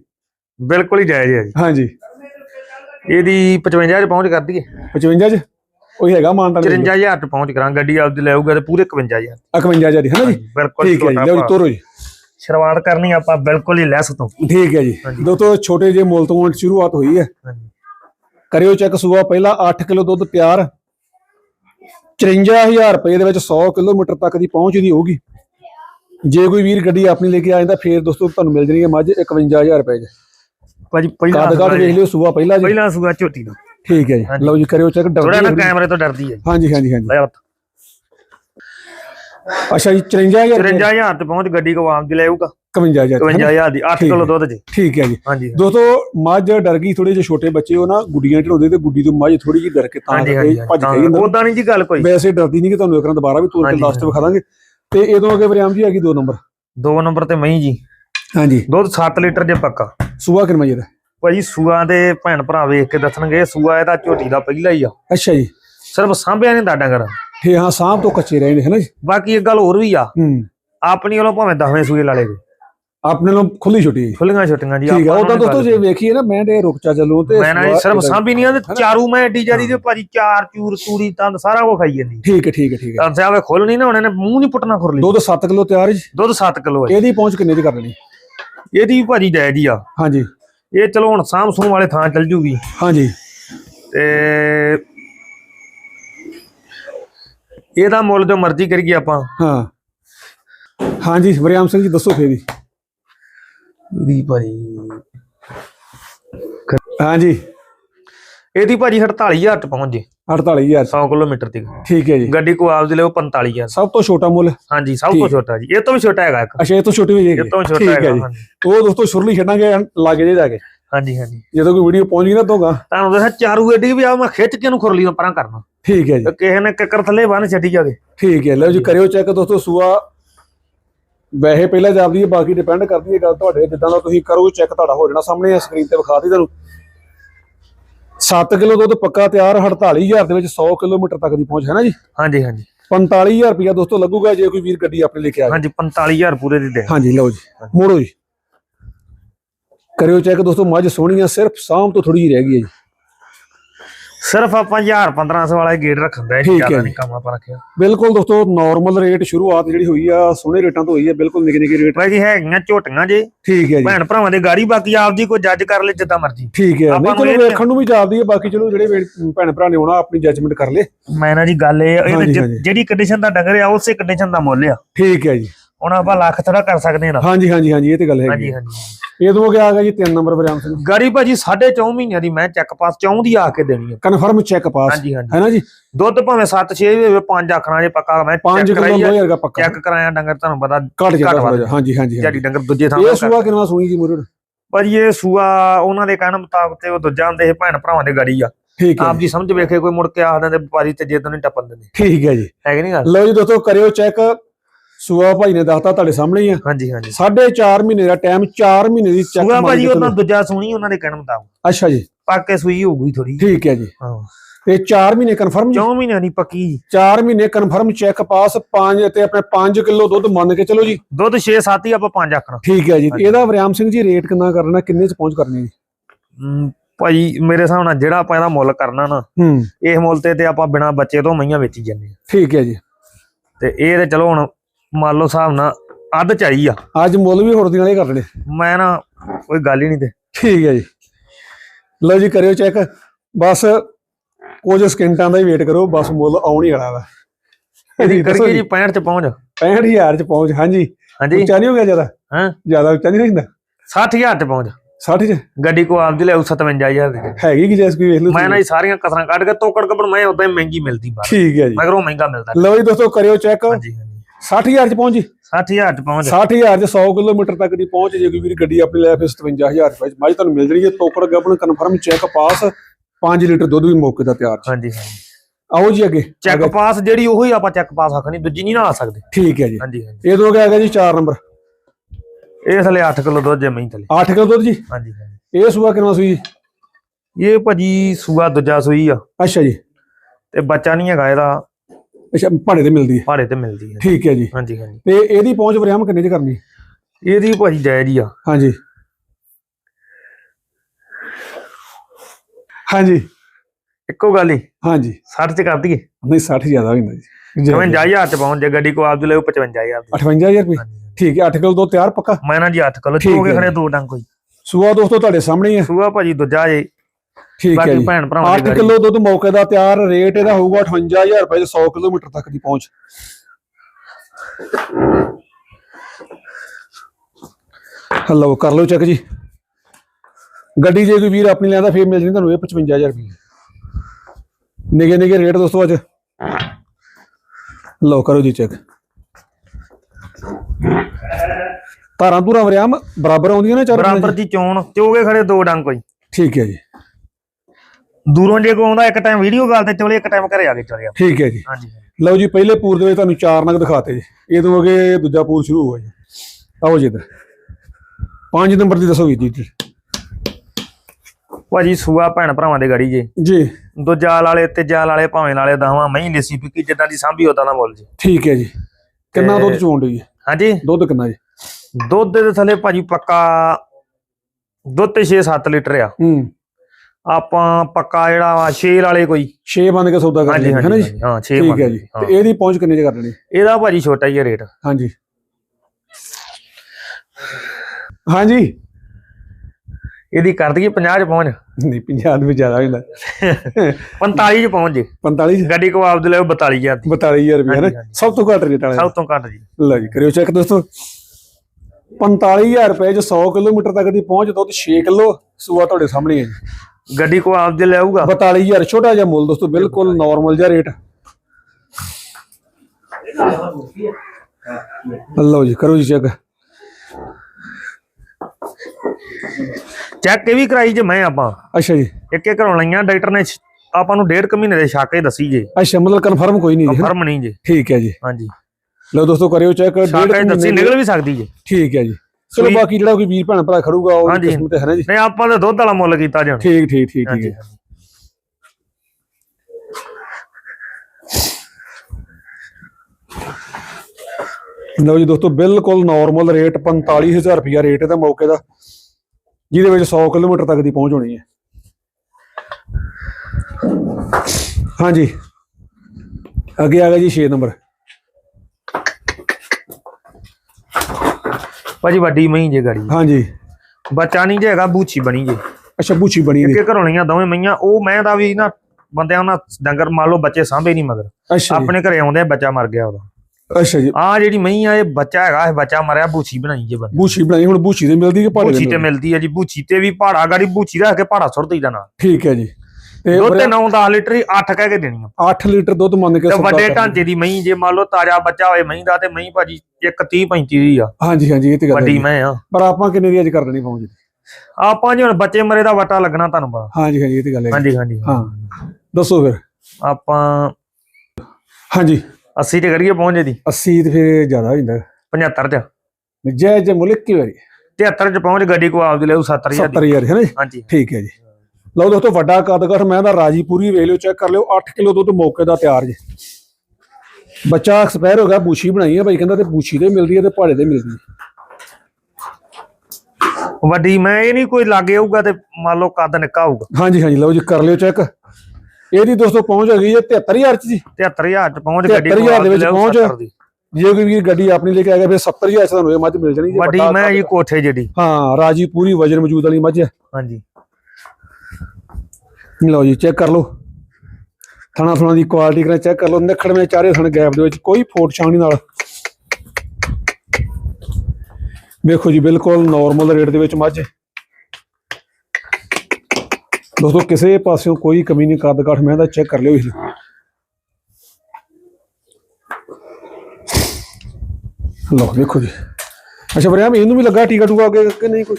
ਬਿਲਕੁਲ ਹੀ ਜਾਇਜ਼ ਹੈ ਜੀ। ਹਾਂਜੀ। ਇਹਦੀ 55 ਚ ਪਹੁੰਚ ਕਰ ਦਈਏ 55 ਚ? ਉਹੀ ਹੈਗਾ ਮਾਨਤਾ 54000 ਚ ਪਹੁੰਚ ਕਰਾਂ ਗੱਡੀ ਆਪਦੀ ਲੈਊਗਾ ਤੇ ਪੂਰੇ 51000 51 ਦੀ। ਹੈ ਨਾ ਜੀ? ਬਿਲਕੁਲ ਠੀਕ ਹੈ ਜੀ। ਤੋਰੋ ਜੀ। ਸ਼ੁਰੂਆਤ ਕਰਨੀ ਆਪਾਂ ਬਿਲਕੁਲ ਹੀ ਲੈਸ ਤੋਂ। ਠੀਕ ਹੈ ਜੀ। ਦੋਸਤੋ ਛੋਟੇ ਜਿਹੇ ਮੁੱਲ ਤੋਂ ਸ਼ੁਰੂਆਤ ਹੋਈ ਹੈ। ਕਰਿਓ ਚੈੱਕ ਸੂਆ ਪਹਿਲਾ 8 ਕਿਲੋ ਦੁੱਧ ਤਿਆਰ। 54000 ਰੁਪਏ ਦੇ ਵਿੱਚ 100 ਕਿਲੋਮੀਟਰ ਤੱਕ ਦੀ ਪਹੁੰਚ ਦੀ ਹੋਊਗੀ। ਜੇ ਕੋਈ ਵੀਰ ਗੱਡੀ ਆਪਣੀ ਲੈ ਕੇ ਆ ਜਾਂਦਾ ਫੇਰ ਦੋਸਤੋ ਤੁਹਾਨੂੰ ਮਿਲ ਜਾਣੀ ਹੈ ਮੱਝ 51000 ਰੁਪਏ ਚ। ਭਾਜੀ ਪਹਿਲਾਂ ਕੱਦ ਕੱਦ ਵੇਖ ਲਿਓ ਸੂਆ ਪਹਿਲਾ ਜੀ। ਪਹਿਲਾਂ ਸੂਆ ਝੋਟੀ ਦਾ ਠੀਕ ਹੈ ਜੀ। ਲਓ ਜੀ ਕਰਿਓ ਚੈੱਕ ਥੋੜਾ ਨਾ ਡਰਦੀ ਕੈਮਰੇ ਤੋਂ ਡਰਦੀ ਹੈ ਹਾਂਜੀ ਹਾਂਜੀ ਹਾਂਜੀ। ਅੱਛਾ ਜੀ 54000 ਰੁਪਏ। 54000 ਤੇ ਪਹੁੰਚ ਗੱਡੀ ਕੋ ਆਪਦੀ ਲੈਊਗਾ 51000 55000 ਦੀ 8 ਠੀਕ ਕਿਲੋ। ਦੁੱਧ ਜੀ ਠੀਕ ਹੈ ਜੀ। ਹਾਂਜੀ। ਦੋਸਤੋ ਮੱਝ ਡਰ ਗਈ ਥੋੜੇ ਜਿਹੇ ਛੋਟੇ ਬੱਚੇ ਉਹ ਨਾ ਗੁੱਡੀਆਂ ਢੜਾਉਂਦੇ ਤੇ ਗੁੱਡੀ ਤੋਂ ਮੱਝ ਥੋੜੀ ਜਿਹੀ ਡਰ ਕੇ ਤਾਂ ਭੱਜ ਗਈ ਉਦਾਂ ਨਹੀਂ ਜੀ ਗੱਲ ਕੋਈ। ਵੈਸੇ ਡਰਦੀ ਨਹੀਂ ਕਿ ਤੁਹਾਨੂੰ ਇੱਕ ਵਾਰ ਦੁਬਾਰਾ ਵੀ ਤੋੜ ਕੇ ਲਾਸਟ ਵਿਖਾ ਦਾਂਗੇ। ਤੇ ਇਹਦੋਂ ਅੱਗੇ ਵਰਿਆਮ ਜੀ ਆ ਗਈ ਦੋ ਨੰਬਰ। ਦੋ ਨੰਬਰ ਤੇ ਮਹੀਂ ਜੀ। ਹਾਂਜੀ। ਦੁੱਧ 7 ਲੀਟਰ ਜੇ ਪੱਕਾ। ਸੂਆ ਕਿੰਨਾ ਜੀ ਦਾ ਭਾਜੀ ਸੂਆ ਦੇ ਭੈਣ ਭਰਾ ਵੇਖ ਕੇ ਦੱਸਣਗੇ। ਸੂਆ ਇਹਦਾ ਝੋਟੀ ਦਾ ਪਹਿਲਾ ਹੀ ਆ। ਅੱਛਾ ਜੀ। ਸਿਰਫ ਸਾਂਭਿਆ ਨਹੀਂ ਦਾਡਾ ਕਰ ਫੇ ਹਾਂ ਸਾਹਮ ਤੋਂ ਕੱਚੇ ਰਹੇ ਨੇ ਹੈ ਨਾ ਜੀ। ਬਾਕੀ ਇੱਕ ਗੱਲ ਹੋਰ ਵੀ ਆ। ਹੂੰ। ਆਪਣੀ ਵੱਲੋਂ ਭਾਵੇਂ ਦਸਵੇਂ ਸੂਏ ਲਾਲੇ ਦੇ ਆਪਣੇ ਨੂੰ ਖੁੱਲੀ ਛੁੱਟੀ ਜੀ। ਖੁੱਲੀਆਂ ਛੁੱਟੀਆਂ ਜੀ ਠੀਕ ਉਦਾਂ ਨੂੰ ਦੋਸਤੋ ਜੇ ਵੇਖੀਏ ਨਾ ਮੈਂ ਤੇ ਰੁਕ ਚਾ ਚੱਲੂ ਤੇ ਮੈਂ ਨਾ ਜੀ ਸਿਰਫ ਸਾਂਭੀ ਨਹੀਂ ਆ ਤੇ ਚਾਰੂ ਮੈਂ ਏਡੀ ਜਾਰੀ ਦੇ ਭਾਜੀ ਚਾਰ ਚੂਰ ਤੂੜੀ ਤੰਦ ਸਾਰਾ ਕੁਝ ਖਾਈ ਜਾਂਦੀ। ਠੀਕ ਹੈ ਠੀਕ ਹੈ ਠੀਕ ਹੈ। ਤਾਂ ਸਿਆਵੇ ਖੋਲ ਨਹੀਂ ਨਾ ਉਹਨੇ ਨੇ ਮੂੰਹ ਨਹੀਂ ਪੁੱਟਣਾ ਖੁਰਲੀ। ਦੁੱਧ 7 ਕਿਲੋ ਤਿਆਰ ਜੀ। ਦੁੱਧ 7 ਕਿਲੋ ਹੈ। ਇਹਦੀ ਪਹੁੰਚ ਕਿੰਨੇ ਦੀ ਕਰ ਲੈਣੀ? ਇਹਦੀ ਭਾਜੀ ਜਾਇਜ਼ ਹੀ ਆ। ਹਾਂਜੀ। ਇਹ ਚਲੋ ਹੁਣ ਸਾਂਭ ਸੂਮ ਵਾਲੇ ਥਾਂ ਚੱਲ ਜੂਗੀ। ਹਾਂਜੀ। ਤੇ ਇਹਦਾ ਮੁੱਲ ਜੋ ਮਰਜ਼ੀ ਕਰੀਏ ਆਪਾਂ। ਹਾਂ। ਹਾਂਜੀ ਵਰਿਆਮ ਸਿੰਘ ਜੀ ਦੱਸੋ ਫੇਰ ਜੀ ਇਹਦੀ ਭਾਜੀ ਹਾਂਜੀ। ਇਹਦੀ ਭਾਜੀ 48000 ਚ ਪਹੁੰਚ ਜੇ। 48000 100 ਕਿਲੋਮੀਟਰ ਤੱਕ। ਠੀਕ ਹੈ ਜੀ। ਗੱਡੀ ਕੋ ਆਪਦੇ ਲਿਓ 45000 ਸਭ ਤੋਂ ਛੋਟਾ ਮੁੱਲ। ਹਾਂਜੀ ਸਭ ਤੋਂ। ਛੋਟਾ ਜੀ। ਇਹ ਤੋਂ ਵੀ ਛੋਟਾ ਹੈਗਾ ਇੱਕ। ਅੱਛਾ ਇਹ ਤੋਂ ਛੋਟੀ ਹੋਈ ਇਹ ਤੋਂ ਛੋਟਾ ਠੀਕ ਹੈ ਹੈਗਾ ਜੀ। ਹਾਂਜੀ। ਉਹ ਦੋਸਤੋ ਸੁਰਲੀ ਛੱਡਾਂਗੇ ਲਾਗੇ ਜੇ ਜਾ ਕੇ। ਹਾਂਜੀ ਹਾਂਜੀ। ਜਦੋਂ ਕੋਈ ਵੀਡੀਓ ਪਹੁੰਚ ਗਈ ਨਾ ਦੋਗਾ ਤੁਹਾਨੂੰ ਦੱਸਿਆ ਚਾਰੂ ਏਡੀ ਵੀ ਆ ਮੈਂ ਖਿੱਚ ਕੇ ਨੂੰ ਖੁਰਲੀ ਤੋਂ ਪਰਾਂ ਕਰਨਾ। ਠੀਕ ਹੈ ਜੀ। ਕਿਸੇ ਨੇ ਕਿੱਕਰ ਥੱਲੇ ਬੰਨ ਛੱਡੀ ਜਾਵੇ। ਠੀਕ ਹੈ ਲਓ ਜੀ ਕਰਿਓ ਚੈੱਕ ਦੋਸਤੋ ਸੂਆ ਵੈਸੇ ਪਹਿਲਾਂ ਜਾਪਦੀ ਹੈ ਬਾਕੀ ਡਿਪੈਂਡ ਕਰਦੀ ਹੈ ਗੱਲ ਤੁਹਾਡੇ ਜਿੱਦਾਂ ਦਾ ਤੁਸੀਂ ਕਰੋ ਚੈੱਕ ਤੁਹਾਡਾ ਹੋ ਜਾਣਾ ਸਾਹਮਣੇ ਸਕਰੀਨ ਤੇ ਵਿਖਾਤੀ ਤੁਹਾਨੂੰ। 7 ਕਿਲੋ ਦੁੱਧ ਪੱਕਾ ਤਿਆਰ 48000 ਦੇ ਵਿੱਚ 100 ਕਿਲੋਮੀਟਰ ਤੱਕ ਦੀ ਪਹੁੰਚ ਹੈ ਨਾ ਜੀ? ਹਾਂਜੀ ਹਾਂਜੀ। 45000 ਰੁਪਇਆ ਦੋਸਤੋ ਲੱਗੂਗਾ ਜੇ ਕੋਈ ਵੀਰ ਗੱਡੀ ਆਪਣੇ ਲੈ ਕੇ ਆ ਜਾਵੇ। ਹਾਂਜੀ 45000 ਪੂਰੇ ਦੀ ਦੇ। ਹਾਂਜੀ ਲਓ ਜੀ। ਮੋੜੋ ਜੀ। ਕਰਿਓ ਚੈੱਕ ਦੋਸਤੋ ਮੱਝ ਸੋਹਣੀ ਆ ਸਿਰਫ ਸਾਂਭ ਤੋਂ ਥੋੜੀ ਜਿਹੀ ਰਹਿ ਗਈ ਹੈ ਜੀ। ਸਿਰਫ ਆਪਾਂ 1000 1500 ਵਾਲਾ ਗੇਟ ਰੱਖਦਾ ਹੈ ਹੈ ਜ਼ਿਆਦਾ ਜੀ। ਨਹੀਂ ਕੰਮ ਆਪਾਂ ਰੱਖਿਆ। ਬਿਲਕੁਲ ਦੋਸਤੋ ਨਾਰਮਲ ਰੇਟ ਸ਼ੁਰੂਆਤ ਜਿਹੜੀ ਹੋਈ ਆ ਸੋਹਣੇ ਰੇਟਾਂ ਤੋਂ ਹੋਈ ਆ ਬਿਲਕੁਲ ਨਿੱਕੇ ਨਿੱਕੇ ਰੇਟ। ਭਾਈ ਜੀ ਹੈਗੀਆਂ ਝੋਟੀਆਂ ਜੇ। ਠੀਕ ਹੈ ਜੀ। ਭੈਣ ਭਰਾਵਾਂ ਦੇ ਗਾੜੀ ਬਾਕੀ ਆਪਦੀ ਕੋਈ ਜੱਜ ਕਰ ਲੈ ਜਿੱਦਾਂ ਮਰਜ਼ੀ। ਠੀਕ ਹੈ। ਆਪਾਂ ਨਹੀਂ ਨੂੰ ਚਲੋ ਵੇਖਣ ਨੂੰ ਵੀ ਚੱਲਦੀ ਹੈ ਬਾਕੀ ਚਲੋ ਜਿਹੜੇ ਭੈਣ ਭਰਾ ਨੇ ਆਉਣਾ ਆਪਣੀ ਜੱਜਮੈਂਟ ਕਰ ਲੇ। ਮੈਂ ਨਾ ਜੀ ਗੱਲ ਇਹ ਜ-। ਜਿਹੜੀ ਕੰਡੀਸ਼ਨ ਦਾ ਡੰਗਰ ਆ ਉਸੇ ਕੰਡੀਸ਼ਨ ਦਾ ਮੁੱਲ ਆ। ਠੀਕ ਹੈ ਜੀ। ਹੁਣ ਆਪਾਂ ਲੱਖ ਥੋੜਾ ਕਰ ਸਕਦੇ ਨਾ ਹਾਂਜੀ ਹਾਂਜੀ ਹਾਂਜੀ ਇਹ ਤੇ ਗੱਲ ਹੈਗੀ ਹਾਂਜੀ ਹੈ। ਹਾਂਜੀ। ਇਹ ਤੋਂ ਗਿਆ ਗਿਆ ਜੀ 3 ਨੰਬਰ ਬਰਿਆਮ ਸਿੰਘ। ਗਾੜੀ ਭਾਜੀ 4.5 ਮਹੀਨਿਆਂ ਦੀ ਮੈਂ ਚੈੱਕ ਪਾਸ ਚੌਂ ਦੀ ਆ ਕੇ ਦੇਣੀ ਆ। ਕਨਫਰਮ ਚੈੱਕ ਪਾਸ ਹਾਂਜੀ ਹਾਂਜੀ। ਹੈ ਨਾ ਜੀ? ਦੁੱਧ ਭਾਵੇਂ 7 6 ਹੋਵੇ 5 ਆਖਣਾ ਜੇ ਪੱਕਾ ਮੈਂ 5 ਚੈੱਕ ਕਿਲੋ ਕਰਾਈ ਆ। ਲੋਹੇ ਵਰਗਾ ਪੱਕਾ। ਚੈੱਕ ਕਰਾਇਆ ਡੰਗਰ ਤੁਹਾਨੂੰ ਪਤਾ ਘਟ ਜਾਂਦਾ ਹਾਂਜੀ ਹਾਂਜੀ ਜਿਹੜੀ। ਡੰਗਰ ਦੂਜੇ ਥਾਂ ਇਹ ਤੇ ਸੂਆ ਕਿੰਨਾ ਸੂਈ ਜੀ ਮੁਰੜ? ਭਾਜੀ ਇਹ ਸੂਆ ਉਹਨਾਂ ਦੇ ਕਹਿਣ ਮੁਤਾਬਕ ਤੇ ਉਹ ਦੂਜਾ ਹੁੰਦੇ ਭੈਣ ਭਰਾਵਾਂ ਦੇ ਗਾੜੀ ਆ। ਠੀਕ ਹੈ ਆਪ ਜੀ ਸਮਝ ਵੇਖੇ ਕੋਈ ਮੁੜ ਕੇ ਆਖ ਦਿੰਦੇ ਵਪਾਰੀ ਤੇ ਜੇ ਨਹੀਂ ਟੱਪਣ ਦਿੰਦੇ। ਠੀਕ ਹੈ ਜੀ। ਹੈ ਕਿ ਨਹੀਂ ਗੱਲ? ਲਓ ਜੀ ਦੋਸਤੋ ਕਰਿਓ ਚੈੱਕ ਸੂਆ ਭਾਈ ਨੇ ਦੱਸਤਾ ਤੁਹਾਡੇ ਸਾਹਮਣੇ ਹੀ ਆ। ਹਾਂਜੀ ਹਾਂਜੀ। ਸਾਢੇ 4 ਮਹੀਨੇ ਦਾ ਟਾਈਮ 4 ਮਹੀਨੇ ਦੀ ਚੈੱਕ ਸੂਆ ਭਾਜੀ ਉਹਨਾਂ ਦੂਜਾ ਸੁਣੀ ਉਹਨਾਂ ਦੇ ਕਹਿਣ ਮੁਤਾਬਕ। ਅੱਛਾ ਜੀ। ਪਾਕੇ ਸੂਈ ਹੋਊਗੀ ਥੋੜੀ ਠੀਕ ਹੈ ਜੀ। ਹਾਂ। ਤੇ 4 ਮਹੀਨੇ ਕਨਫਰਮ ਜੀ? ਚੌਂ ਮਹੀਨਿਆਂ ਦੀ ਪੱਕੀ ਜੀ। 4 ਮਹੀਨੇ ਕਨਫਰਮ ਚੈੱਕ ਪਾਸ 5 ਤੇ ਆਪਣੇ 5 ਕਿਲੋ ਦੁੱਧ ਮੰਨ ਕੇ ਚਲੋ ਜੀ। ਦੁੱਧ 6-7 ਹੀ ਆਪਾਂ 5 ਆਖਣਾ। ਠੀਕ ਹੈ ਜੀ। ਇਹਦਾ ਵਰਿਆਮ ਸਿੰਘ ਜੀ ਰੇਟ ਕਿੰਨਾ ਕਰਨਾ ਕਿੰਨੇ ਚ ਪਹੁੰਚ ਕਰਨੀ ਜੀ? ਭਾਈ ਮੇਰੇ ਹਿਸਾਬ ਨਾਲ ਜਿਹੜਾ ਆਪਾਂ ਇਹਦਾ ਮੁੱਲ ਕਰਨਾ ਨਾ ਹੂੰ। ਇਹ ਮੁੱਲ ਤੇ ਤੇ ਆਪਾਂ ਬਿਨਾ ਬੱਚੇ ਤੋਂ ਮਈਆਂ ਵੇਚੀ ਜਾਂਦੇ ਆ। ਠੀਕ ਹੈ ਜੀ। ਤੇ ਇਹ ਤੇ ਚਲੋ ਹੁਣ ਮੰਨ ਲਓ ਹਿਸਾਬ ਨਾਲ ਅੱਧ ਚਾਈ ਆ। ਅੱਜ ਮੁੱਲ ਵੀ ਹੋਰ ਦੀ ਨਾਲੇ ਕਰ ਲੈਣੇ। ਮੈਂ ਨਾ ਕੋਈ ਗੱਲ ਹੀ ਨਹੀਂ ਤੇ। ਠੀਕ ਹੈ ਜੀ। ਲਓ ਜੀ ਕਰਿਓ ਚੈੱਕ ਬਸ ਕੁਝ ਸਕਿੰਟਾਂ ਦਾ ਹੀ ਵੇਟ ਕਰੋ ਬਸ ਮੁੱਲ ਆਉਣ ਹੀ ਵਾਲਾ ਵਾ। ਇਹਦੀ ਕਰਕੇ ਜੀ। 65 ਚ ਪਹੁੰਚ। 65000 ਚ ਪਹੁੰਚ ਹਾਂਜੀ। ਹਾਂਜੀ। ਉੱਚਾ ਨਹੀਂ ਹੋ ਗਿਆ ਜ਼ਿਆਦਾ? ਹਾਂ? ਜ਼ਿਆਦਾ ਉੱਚਾ ਨਹੀਂ ਰਹਿੰਦਾ? 60000 ਚ ਪਹੁੰਚ। 60 ਚ? ਗੱਡੀ ਕੋ ਆਪ ਦੀ ਲਿਆਉ 57000 ਦੀ। ਹੈਗੀ ਕਿ ਜੈਸ ਕੋਈ ਵੇਖ ਲਓ ਮੈਂ। ਨਾ ਇਹ ਸਾਰੀਆਂ ਕਸਰਾਂ ਕੱਢ ਕੇ ਤੋਕੜ ਕਪੜ ਮੈਂ ਉਦਾਂ ਹੀ ਮਹਿੰਗੀ ਮਿਲਦੀ ਬਾਹਰ। ਠੀਕ ਹੈ ਜੀ। ਮਗਰੋਂ ਮਹਿੰਗਾ ਮਿਲਦਾ। ਲਓ ਜੀ ਦੋਸਤੋ ਕਰਿਓ ਚੈੱਕ ਹਾਂਜੀ। 60000 ਚ ਪਹੁੰਚ ਜੀ। 60000 ਚ ਪਹੁੰਚ। 60000 ਚ 100 ਕਿਲੋਮੀਟਰ ਤੱਕ ਦੀ ਪਹੁੰਚ ਜੇ ਕੋਈ ਵੀਰ ਗੱਡੀ ਆਪਣੀ ਲੈ ਫਿਰ 57000 ਰੁਪਏ ਚ। ਮੱਝ ਤੁਹਾਨੂੰ ਮਿਲ ਜਣੀ ਹੈ ਤੋਕੜ ਗੱਬਣ ਕਨਫਰਮ ਚੈੱਕ ਪਾਸ 5 ਲੀਟਰ ਦੁੱਧ ਵੀ ਮੌਕੇ ਦਾ ਤਿਆਰ ਜੀ। ਹਾਂਜੀ ਹਾਂਜੀ। ਆਓ ਜੀ ਅੱਗੇ। ਚੈੱਕ। ਪਾਸ ਜਿਹੜੀ ਉਹੀ ਆਪਾਂ ਚੈੱਕ ਪਾਸ ਆਖਣੀ ਦੂਜੀ ਨਹੀਂ ਨਾ ਆ ਸਕਦੇ। ਠੀਕ ਹੈ ਜੀ। ਹਾਂਜੀ ਹਾਂਜੀ। ਇਹ ਆ ਗਿਆ ਜੀ 4 ਨੰਬਰ ਇਹ ਥਲੇ 8 ਕਿਲੋ ਦੁੱਧ ਜੇ ਮਹੀਂ ਥਲੇ। 8 ਕਿਲੋ ਦੁੱਧ ਜੀ? ਹਾਂਜੀ ਹਾਂਜੀ। ਇਹ ਸੂਆ ਕਿੰਨਾ ਸੂਈ? ਜੀ? ਇਹ ਭਾਜੀ ਸੂਆ ਦੂਜਾ ਸੂਈ ਆ। ਅੱਛਾ ਜੀ। ਤੇ ਬੱਚਾ ਨਹੀਂ ਹੈਗਾ ਇਹਦਾ। ਅੱਛਾ ਭਾੜੇ ਤੇ ਮਿਲਦੀ ਹੈ। ਪਹਾੜੇ ਤੇ ਮਿਲਦੀ ਹੈ। ਠੀਕ ਹੈ ਜੀ। ਹਾਂਜੀ ਹਾਂਜੀ। ਤੇ ਇਹਦੀ ਪਹੁੰਚ ਵਰਿਆਮ ਕਿੰਨੇ ਚ ਕਰਨੀ? ਇਹਦੀ ਭਾਜੀ ਜਾਇਜ਼ ਹੀ ਆ। ਹਾਂਜੀ। ਹਾਂਜੀ। ਇੱਕੋ ਗੱਲ ਹੀ। ਹਾਂਜੀ। 60 ਚ ਕਰ ਦਈਏ। ਨਹੀਂ 60 ਜ਼ਿਆਦਾ ਹੋ ਜਾਂਦਾ ਜੀ। 55000 ਚ ਪਹੁੰਚ ਜੇ ਗੱਡੀ ਕੋ ਆਪ ਦੇ ਲਿਓ 55000 ਦੀ। 58000 ਰੁਪਏ? ਠੀਕ ਹੈ 8 ਕਿਲੋ ਦੁੱਧ ਤਿਆਰ ਪੱਕਾ? ਮੈਂ ਨਾ ਜੀ 8 ਕਿਲੋ ਠੀਕ ਹੋ। ਗਏ ਖੜੇ ਦੋ ਡੰਗ ਕੋਈ। ਸੂਆ ਦੋਸਤੋ ਤੁਹਾਡੇ ਸਾਹਮਣੇ ਹੀ ਹੈ। ਸੂਆ ਭਾਜੀ ਦੂਜਾ ਜੇ ਠੀਕ ਹੈ ਜੀ। ਭੈਣ ਭਰਾਵਾਂ 8 ਦੀ ਗਾੜੀ। ਕਿਲੋ ਦੁੱਧ ਮੌਕੇ ਦਾ ਤਿਆਰ ਰੇਟ ਇਹਦਾ ਹੋਊਗਾ 58000 ਰੁਪਏ 100 ਕਿਲੋਮੀਟਰ ਤੱਕ ਦੀ ਪਹੁੰਚ। ਹਲੋ ਕਰ ਲਓ ਚੈੱਕ ਜੀ। ਗੱਡੀ ਜੇ ਕੋਈ ਵੀਰ ਆਪਣੀ ਲੈਂਦਾ ਫੇਰ ਮਿਲ ਜਣੀ ਤੁਹਾਨੂੰ ਇਹ 55000 ਰੁਪਏ। ਨਿਗੇ ਨਿਗੇ ਰੇਟ ਦੋਸਤੋ ਅੱਜ। ਲਓ ਕਰੋ ਜੀ ਚੈੱਕ ਧਾਰਾਂ ਧੂਰਾਂ ਵਰਿਆਮ ਬਰਾਬਰ ਆਉਂਦੀਆਂ ਨੇ ਚਾਰ ਬਰਾਬਰ ਦੀ ਚੋਣ ਤੇ ਗਏ ਖੜੇ ਦੋ ਡੰਗ ਕੋਈ। ਠੀਕ ਹੈ ਜੀ। ਦੂਰੋਂ ਜੇ ਕੋ ਆਉਂਦਾ ਇੱਕ ਟਾਈਮ ਵੀਡੀਓ ਕਾਲ ਤੇ ਚਲੇ ਇੱਕ ਟਾਈਮ ਘਰੇ ਆ ਕੇ ਚਲੇ ਆ। ਠੀਕ ਹੈ ਜੀ। ਹਾਂਜੀ ਲਓ ਜੀ ਪਹਿਲੇ ਪੂਰ ਦੇ ਵਿੱਚ ਤੁਹਾਨੂੰ ਚਾਰ ਨਗ ਦਿਖਾਤੇ ਜੀ। ਇਹ ਤੋਂ ਅੱਗੇ ਦੂਜਾ ਪੂਰ ਸ਼ੁਰੂ ਹੋਇਆ ਜੀ। ਆਓ ਜੀ ਇੱਧਰ। ਪੰਜ ਨੰਬਰ ਦੀ ਦੱਸੋ ਜੀ। ਭਾਜੀ ਸੂਆ ਭੈਣ ਭਰਾਵਾਂ ਦੇ ਗਾੜੀ ਜੇ। ਜੀ। ਦੋ ਜਾਲ ਵਾਲੇ ਤੇ ਜਾਲ ਵਾਲੇ ਭਾਵੇਂ ਵਾਲੇ ਦਹਾਂ ਮਹੀਂ ਦੇਸੀ ਪਿੱਕੀ ਜਿੱਦਾਂ ਦੀ ਸਾਂਭੀ ਉਦਾਂ ਦਾ ਮੁੱਲ ਜੀ। ਠੀਕ ਹੈ ਜੀ। ਕਿੰਨਾ ਦੁੱਧ ਚੋਣ ਹੈ? ਹਾਂਜੀ। ਦੁੱਧ ਕਿੰਨਾ ਜੀ? ਦੁੱਧ ਦੇ ਥੱਲੇ ਭਾਜੀ ਪੱਕਾ ਦੁੱਧ ਤੇ 6-7 ਲੀਟਰ ਆ। ਹੂੰ। ਆਪਾਂ ਪੱਕਾ ਜਿਹੜਾ ਵਾ ਸ਼ੇਰ ਵਾਲੇ ਕੋਈ। 6 ਬੰਦ ਕੇ ਸੌਦਾ ਕਰ ਲਿਆ ਹੈ ਨਾ ਹਾਂਜੀ ਜੀ? ਹਾਂ 6 ਠੀਕ ਹੈ ਜੀ। ਤੇ ਇਹਦੀ ਪਹੁੰਚ ਕਿੰਨੇ ਚ ਕਰ ਲੈਣੀ? ਇਹਦਾ ਭਾਜੀ ਛੋਟਾ ਹੀ ਆ ਰੇਟ। ਹਾਂਜੀ। ਹਾਂਜੀ। ਇਹਦੀ ਕਰ ਦਈਏ 50 ਚ ਪਹੁੰਚ। ਨਹੀਂ 50 ਵੀ ਜ਼ਿਆਦਾ ਹੁੰਦਾ 45 ਚ ਪਹੁੰਚ ਜੇ। 45 ਗੱਡੀ ਕੋ ਆਪ ਦੇ ਲਿਓ 42000 ਦੀ। 42000 ਰੁਪਏ ਹੈ। ਸਭ ਤੋਂ ਘੱਟ ਰੇਟ ਵਾਲਾ। ਸਭ ਤੋਂ ਘੱਟ ਜੀ। ਲਓ ਜੀ ਕਰਿਓ ਚੈੱਕ ਦੋਸਤੋ। 45000 ਰੁਪਏ ਚ 100 ਕਿਲੋਮੀਟਰ ਤੱਕ ਦੀ ਪਹੁੰਚ ਦੁੱਧ 6 ਕਿਲੋ ਸੂਆ ਤੁਹਾਡੇ ਸਾਹਮਣੇ ਹੈ ਜੀ। ਗੱਡੀ ਕੋ ਆਪ ਦੇ ਲਿਆਊਗਾ। 42000 ਛੋਟਾ ਜਿਹਾ ਮੁੱਲ ਦੋਸਤੋ ਬਿਲਕੁਲ ਨਾਰਮਲ ਜਿਹਾ ਰੇਟ। ਲਓ ਜੀ ਕਰੋ ਜੀ ਚੈੱਕ ਚੈੱਕ ਇਹ ਵੀ ਕਰਾਈ ਜੇ ਮੈਂ ਆਪਾਂ। ਅੱਛਾ ਜੀ। ਇੱਕ ਇੱਕ ਘਰੋਂ ਲਈਆਂ ਡਾਕਟਰ ਨੇ ਸ਼- ਆਪਾਂ ਨੂੰ ਡੇਢ ਕੁ ਮਹੀਨੇ ਦੇ ਸ਼ਾਕੇ ਦੱਸੀ ਜੇ। ਅੱਛਾ ਮਤਲਬ ਕਨਫਰਮ ਕੋਈ ਨਹੀਂ ਜੀ। ਫਰਮ ਨਹੀਂ ਜੇ। ਠੀਕ ਹੈ ਜੀ। ਹਾਂਜੀ। ਲਓ ਦੋਸਤੋ ਕਰਿਓ ਚੈੱਕ ਸ਼ਾਕੇ ਦੱਸੀ ਨਿਕਲ ਵੀ ਸਕਦੀ ਜੇ। ਠੀਕ ਹੈ ਜੀ। ਚਲੋ ਬਾਕੀ ਜਿਹੜਾ ਕੋਈ ਵੀਰ ਭੈਣ ਭਰਾ ਖੜੂਗਾ ਉਹ। ਕਿਸਮਤ ਹੈ ਨਾ ਜੀ। ਨਹੀਂ ਆਪਾਂ ਤਾਂ ਦੁੱਧ ਵਾਲਾ ਮੁੱਲ ਕੀਤਾ ਜਾਣ। ਠੀਕ ਠੀਕ ਠੀਕ ਠੀਕ। ਲਓ ਜੀ ਦੋਸਤੋ ਬਿਲਕੁਲ ਨਾਰਮਲ ਰੇਟ 45000 ਰੁਪਿਆ ਰੇਟ ਇਹਦਾ ਮੌਕੇ ਦਾ ਜਿਹਦੇ ਵਿੱਚ 100 ਕਿਲੋਮੀਟਰ ਤੱਕ ਦੀ ਪਹੁੰਚ ਹੋਣੀ ਹੈ। ਹਾਂਜੀ। ਅੱਗੇ ਆ ਗਿਆ ਜੀ 6 ਨੰਬਰ। ਭਾਜੀ ਵੱਡੀ ਮਹੀਂ ਜੇ ਗਾੜੀ। ਹਾਂਜੀ। ਬੱਚਾ ਨਹੀਂ ਜੇ ਹੈਗਾ ਬੂਚੀ ਬਣੀ ਜੇ। ਅੱਛਾ ਬੂਚੀ ਬਣੀ ਕਿ ਘਰੋਂ ਲਈਆਂ ਦੋਵੇਂ ਮਈਆਂ ਉਹ ਮੈਂ ਦਾ ਵੀ ਨਾ ਬੰਦਿਆਂ ਨਾਲ ਡੰਗਰ ਮੰਨ ਲਓ ਬੱਚੇ ਸਾਂਭੇ ਨਹੀਂ ਮਗਰ। ਜੀ। ਆਪਣੇ ਘਰੇ ਆਉਂਦੇ ਬੱਚਾ ਮਰ ਗਿਆ ਉਹਦਾ। ਅੱਛਾ ਜੀ। ਆ ਜਿਹੜੀ ਮਹੀਂ ਆ ਇਹ ਬੱਚਾ ਹੈਗਾ ਇਹ ਬੱਚਾ ਮਰਿਆ ਬੂਚੀ ਬਣਾਈ ਜੇ ਬੰਦੇ ਬੂਚੀ ਬਣਾਈ ਹੁਣ ਬੂਚੀ ਤੇ ਮਿਲਦੀ ਕਿ ਭਾੜੇ ਬੂਚੀ ਤੇ ਮਿਲਦੀ ਹੈ ਜੀ ਬੂਚੀ ਤੇ ਵੀ ਪਹਾੜਾ ਗਾੜੀ ਬੂਚੀ ਰੱਖ ਕੇ ਪਹਾੜਾ ਸੁੱਟ ਦਈਦਾ ਨਾਲ। ਠੀਕ ਹੈ ਜੀ। ਦੁੱਧ ਤੇ 9-10 ਲੀਟਰ ਹੀ 8 ਕਹਿ ਕੇ ਦੇਣੀ ਆ। 8 ਲੀਟਰ ਦੁੱਧ ਮੰਨ ਕੇ ਤੇ ਵੱਡੇ ਢਾਂਚੇ ਦੀ ਮਹੀਂ ਜੇ ਮੰਨ ਲਓ ਤਾਜ਼ਾ ਬੱਚਾ ਹੋਏ ਮਹੀਂ ਦਾ ਤੇ ਮਹੀਂ ਭਾਜੀ ਇੱਕ 30 35 ਦੀ ਆ। ਹਾਂਜੀ ਹਾਂਜੀ ਇਹ ਤੇ ਗੱਲ ਵੱਡੀ। ਮੈਂ ਆ। ਪਰ ਆਪਾਂ ਕਿੰਨੇ ਦੀ ਅੱਜ ਕਰ ਦੇਣੀ ਪਹੁੰਚ ਆਪਾਂ ਜੀ ਹੁਣ ਬੱਚੇ ਮਰੇ ਦਾ ਵਟਾ ਲੱਗਣਾ ਤੁਹਾਨੂੰ ਪਤਾ। ਹਾਂਜੀ ਹਾਂਜੀ ਇਹ ਤੇ ਗੱਲ ਹੈ। ਹਾਂਜੀ ਹਾਂਜੀ ਹਾਂ। ਦੱਸੋ ਫਿਰ। ਆਪਾਂ ਹਾਂਜੀ। 80 ਤੇ ਕਰੀਏ ਪਹੁੰਚੇ ਦੀ 80 ਤੇ ਫਿਰ ਜ਼ਿਆਦਾ ਹੋ ਜਾਂਦਾ। 75 ਚ। ਜੈ ਜੈ ਮੁਲਕ ਕੀ ਵਾਰੀ। 73 ਚ ਪਹੁੰਚ ਗੱਡੀ ਕੋ ਆਪਦੀ ਲਿਓ 70000 ਦੀ। 70000 ਹੈ ਨਾ ਜੀ? ਹਾਂਜੀ। ਠੀਕ ਹੈ ਜੀ। ਲਓ ਦੋਸਤੋ ਵੱਡਾ ਕਦਗੜ ਮੈਂ ਦਾ ਰਾਜੀਪੁਰੀ ਵੇਖ ਲਿਓ ਚੈੱਕ ਕਰ ਲਿਓ। 8 ਕਿਲੋ ਦੁੱਧ ਮੌਕੇ ਦਾ ਤਿਆਰ ਜੀ। ਬੱਚਾ ਐਕਸਪਾਇਰ ਹੋ ਗਿਆ ਬੂਛੀ ਬਣਾਈ ਹੈ ਭਾਈ ਕਹਿੰਦਾ ਤੇ ਬੂਛੀ ਤੇ ਮਿਲਦੀ ਹੈ ਤੇ ਪਹਾੜੇ ਤੇ ਮਿਲਦੀ ਹੈ ਵੱਡੀ ਮੈਂ ਇਹ ਨਹੀਂ ਕੋਈ ਲਾਗੇ ਆਊਗਾ ਤੇ ਮੰਨ ਲਓ ਕੱਦ ਨਿੱਕਾ ਹੋਊਗਾ ਹਾਂਜੀ ਹਾਂਜੀ ਲਓ ਜੀ ਕਰ ਲਿਓ ਚੈੱਕ ਇਹਦੀ ਦੋਸਤੋ ਪਹੁੰਚ ਹੈਗੀ ਹੈ 73000 ਚ ਜੀ। 73000 ਚ ਪਹੁੰਚ ਗੱਡੀ 73,000 ਦੇ ਵਿੱਚ ਪਹੁੰਚ। 70 ਦੀ। ਜੇ ਕੋਈ ਵੀਰ ਗੱਡੀ ਆਪਣੀ ਲੈ ਕੇ ਆ ਗਿਆ ਫਿਰ 70000 ਚ ਤੁਹਾਨੂੰ ਇਹ ਮੱਝ ਮਿਲ ਜਾਣੀ ਜੀ ਵੱਡੀ ਮੈਂ ਕੱਦ- ਕੋਠੇ ਜਿਹੜੀ। ਹਾਂ ਰਾਜੀਪੁਰੀ ਵਜਨ ਮੌਜੂਦ ਵਾਲੀ ਮੱਝ ਹੈ ਹਾਂਜੀ। ਲਓ ਜੀ ਚੈੱਕ ਕਰ ਲਓ। ਥਣਾ ਥਣਾ ਦੀ ਕੁਆਲਿਟੀ ਕਰਾ ਚੈੱਕ ਕਰ ਲਓ। ਨਿਖੜਵੇਂ ਚਾਰੇ ਥਣ ਗੈਪ ਦੇ ਵਿੱਚ, ਕੋਈ ਫੋਟ ਛਾਣੀ ਨਾਲ। ਵੇਖੋ ਜੀ, ਬਿਲਕੁਲ ਨਾਰਮਲ ਰੇਟ ਦੇ ਵਿੱਚ ਮੱਝ। ਦੋਸਤੋ, ਕਿਸੇ ਪਾਸਿਓਂ ਕੋਈ ਕਮੀ ਨਹੀਂ ਕੱਦ ਕਾਠ ਮੈਂ ਦਾ ਚੈੱਕ ਕਰ ਲਿਓ ਇਸ ਲਓ, ਵੇਖੋ ਜੀ। ਅੱਛਾ ਬਰਿਆਮ ਇਹਨੂੰ ਵੀ ਲੱਗਾ ਟੀਕਾ ਟੂਕਾ ਅੱਗੇ, ਕਿ ਨਹੀਂ ਕੋਈ?